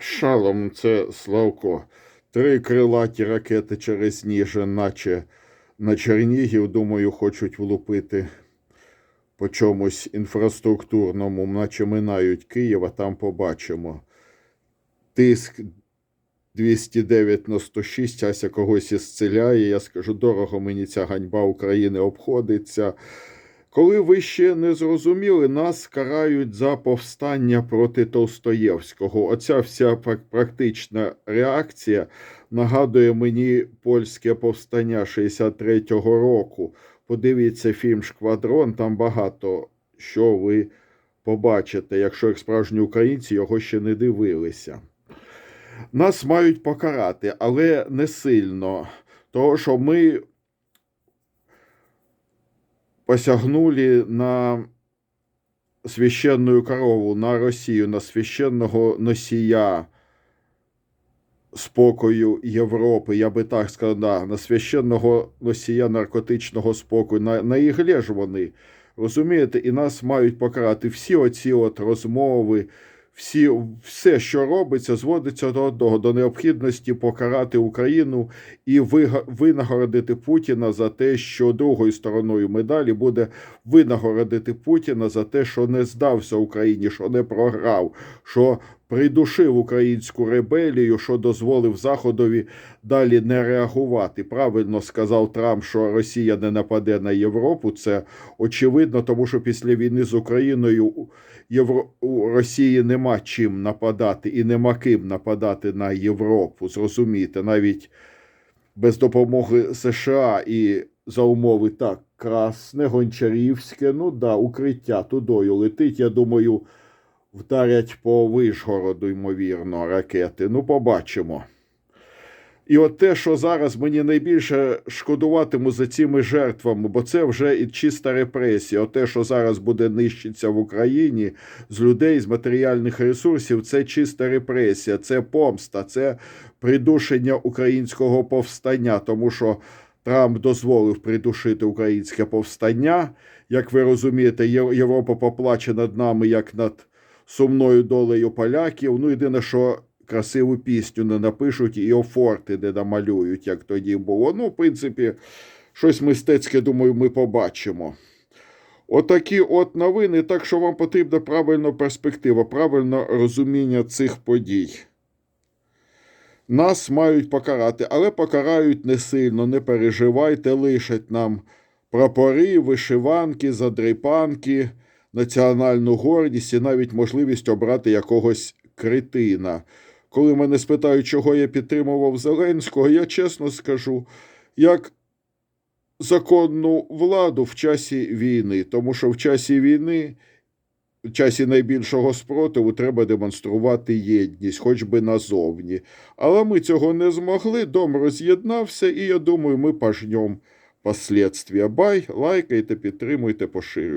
Шалом, це Славко. Три крилаті ракети через Ніжин, наче на Чернігів, думаю, хочуть влупити по чомусь інфраструктурному, наче минають Київ, а там побачимо. Тиск 209 на 106, Ася когось ісцеляє. Я скажу, дорого мені ця ганьба України обходиться. Коли ви ще не зрозуміли, нас карають за повстання проти Толстоєвського. Оця вся практична реакція нагадує мені польське повстання 63-го року. Подивіться фільм Шквадрон, там багато що ви побачите, якщо як справжні українці його ще не дивилися. Нас мають покарати, але не сильно, того що ми посягнули на священную корову, на Росію, на священного носія спокою Європи, я би так сказав, да, на священного носія наркотичного спокою, на, на іглі ж вони. Розумієте, і нас мають покарати всі оці от розмови, всі, все, що робиться, зводиться до одного, до необхідності покарати Україну і винагородити Путіна за те, що другою стороною медалі буде винагородити Путіна за те, що не здався Україні, що не програв, що придушив українську ребелію, що дозволив Заходові далі не реагувати. Правильно сказав Трамп, що Росія не нападе на Європу. Це очевидно, тому що після війни з Україною Євро... у Росії нема чим нападати і нема ким нападати на Європу. Зрозумійте, навіть без допомоги США і за умови так, Красне, Гончарівське, ну да, укриття тудою летить. Я думаю, вдарять по Вишгороду, ймовірно, ракети. Ну, побачимо. І от те, що зараз мені найбільше шкодуватиму за цими жертвами, бо це вже і чиста репресія. От те, що зараз буде нищиться в Україні з людей, з матеріальних ресурсів, це чиста репресія, це помста, це придушення українського повстання, тому що Трамп дозволив придушити українське повстання. Як ви розумієте, Європа поплаче над нами як над сумною долею поляків. Ну, єдине, що красиву пісню не напишуть і офорти не намалюють, як тоді було. Ну, в принципі, щось мистецьке, думаю, ми побачимо. Отакі от новини, так що вам потрібна правильна перспектива, правильне розуміння цих подій. Нас мають покарати, але покарають не сильно, не переживайте, лишать нам прапори, вишиванки, задрипанки, національну гордість і навіть можливість обрати якогось критина. Коли мене спитають, чого я підтримував Зеленського, я чесно скажу, як законну владу в часі війни, тому що в часі війни, в часі найбільшого спротиву, треба демонструвати єдність, хоч би назовні. Але ми цього не змогли, дом роз'єднався, і я думаю, ми пожнем последствия. Бай, лайкайте, підтримуйте, поширюйте.